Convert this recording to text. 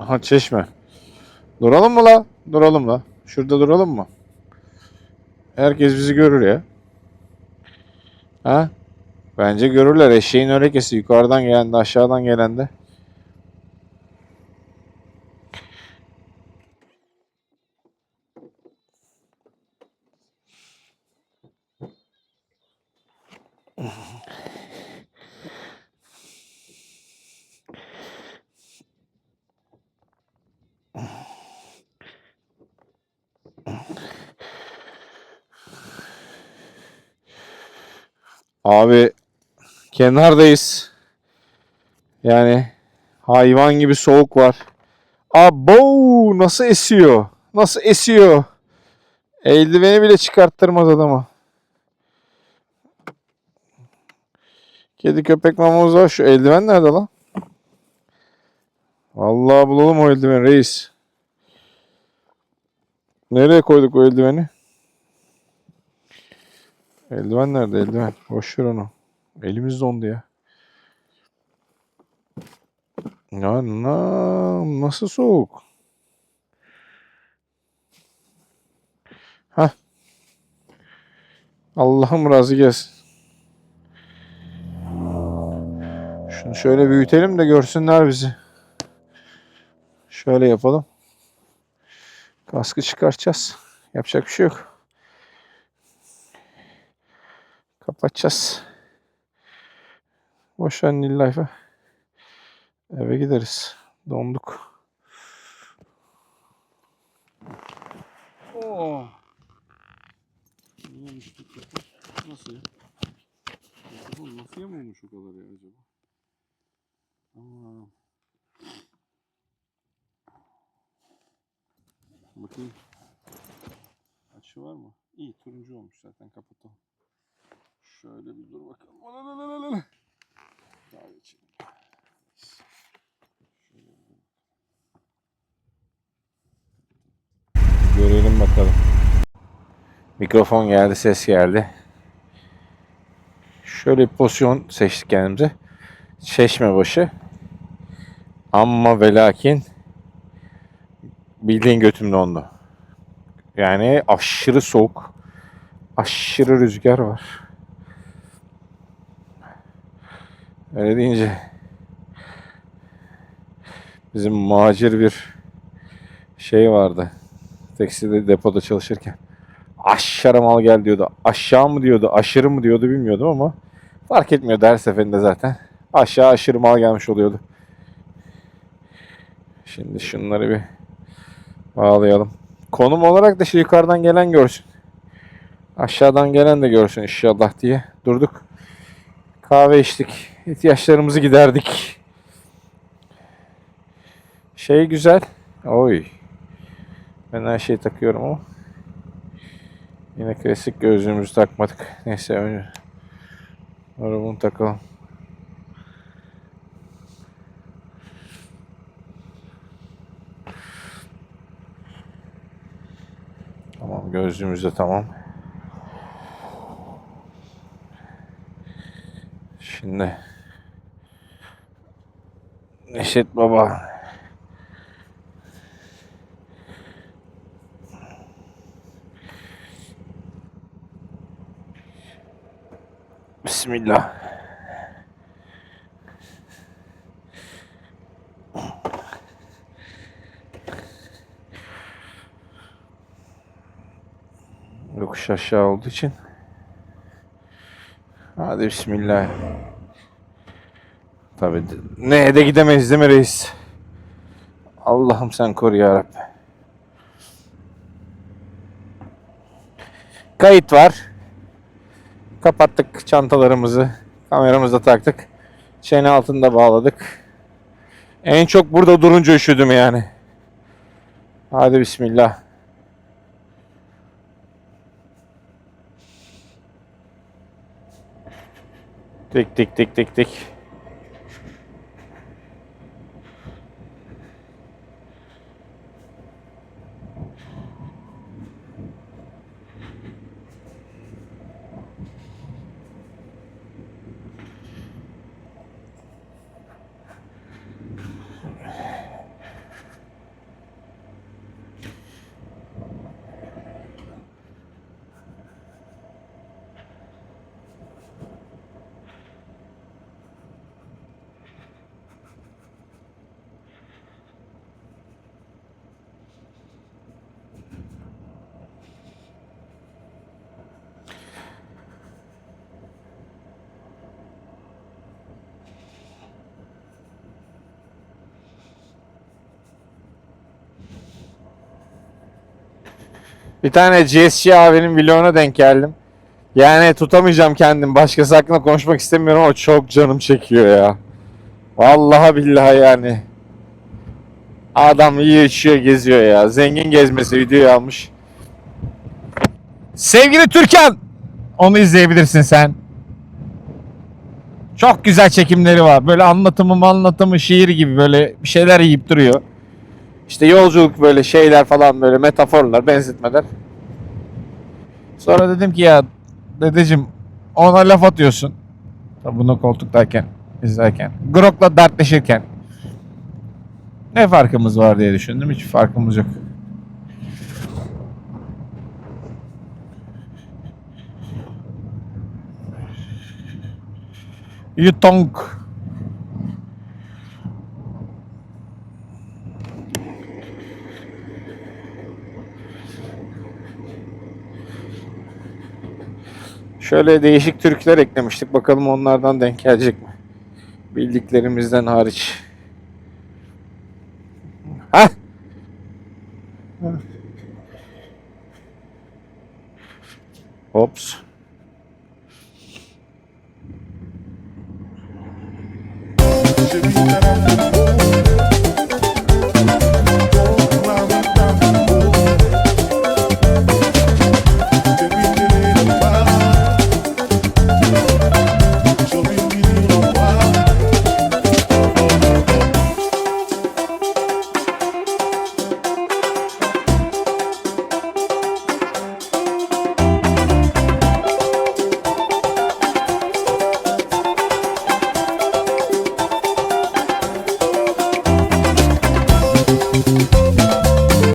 Aha çeşme. Duralım mı la? Duralım la. Şurada duralım mı? Herkes bizi görür ya. Ha? Bence görürler. Eşeğin örekesi yukarıdan gelen de aşağıdan gelen de. Abi kenardayız. Yani hayvan gibi soğuk var. Abo nasıl esiyor? Nasıl esiyor? Eldiveni bile çıkarttırmaz adama. Kedi köpek mamamız var. Şu eldiven nerede lan? Vallahi bulalım o eldiveni reis. Nereye koyduk o eldiveni? Eldiven nerede eldiven? Boş ver onu. Elimiz dondu ya. Ya na, nasıl soğuk? Hah. Allah'ım razı gelsin. Şunu şöyle büyütelim de görsünler bizi. Şöyle yapalım. Kaskı çıkartacağız. Yapacak bir şey yok. Kapatacağız. Boş ver Nil Life'a. Eve gideriz. Donduk. Oo. Bu kapı? Nasıl ya? Mikrofon nasıl yamulmuş o kadar ya acaba? Aa. Bakayım. Açı var mı? İyi turuncu olmuş zaten kapatalım. Şöyle bir dur bakalım. Bir dur. Görelim bakalım. Mikrofon geldi, ses geldi. Şöyle bir pozisyon seçtik kendimize. Çeşme başı. Amma ve lakin bildiğin götüm dondu. Yani aşırı soğuk. Aşırı rüzgar var. Öyle deyince bizim macir bir şey vardı. Tekstilde depoda çalışırken. Aşağı mal gel diyordu. Aşağı mı diyordu, aşırı mı diyordu bilmiyordum ama fark etmiyordu her seferinde zaten. Aşağı aşırı mal gelmiş oluyordu. Şimdi şunları bir bağlayalım. Konum olarak da şu yukarıdan gelen görsün. Aşağıdan gelen de görsün inşallah diye durduk. Kahve içtik. İhtiyaçlarımızı giderdik. Şey güzel. Oy. Ben her şeyi takıyorum ama. Yine klasik gözlüğümüzü takmadık. Neyse önce. Bunu takalım. Tamam gözlüğümüz de tamam. Şimdi Neşet Baba Bismillah. Yokuş aşağı olduğu için. Hadi bismillah. Tabii ne de gidemeyiz değil mi reis? Allah'ım sen koru ya Rabbi. Kayıt var. Kapattık çantalarımızı. Kameramızı da taktık. Çene altında bağladık. En çok burada durunca üşüdüm yani. Hadi bismillah. Tik tik tik tik tik. Bir tane GSC abinin vloguna denk geldim. Yani tutamayacağım kendim. Başkası hakkında konuşmak istemiyorum ama çok canım çekiyor ya. Vallahi billahi yani. Adam yiyor içiyor geziyor ya. Zengin gezmesi videoyu almış. Sevgili Türkan. Onu izleyebilirsin sen. Çok güzel çekimleri var. Böyle anlatımı anlatımı şiir gibi böyle bir şeyler yiyip duruyor. İşte yolculuk böyle şeyler falan böyle metaforlar, benzetmeler. Sonra dedim ki ya dedeciğim ona laf atıyorsun. Tabii bunu koltuktayken, izlerken. Grok'la dertleşirken. Ne farkımız var diye düşündüm. Hiç farkımız yok. Yutong. Şöyle değişik türküler eklemiştik. Bakalım onlardan denk gelecek mi? Bildiklerimizden hariç. Ha? Hops.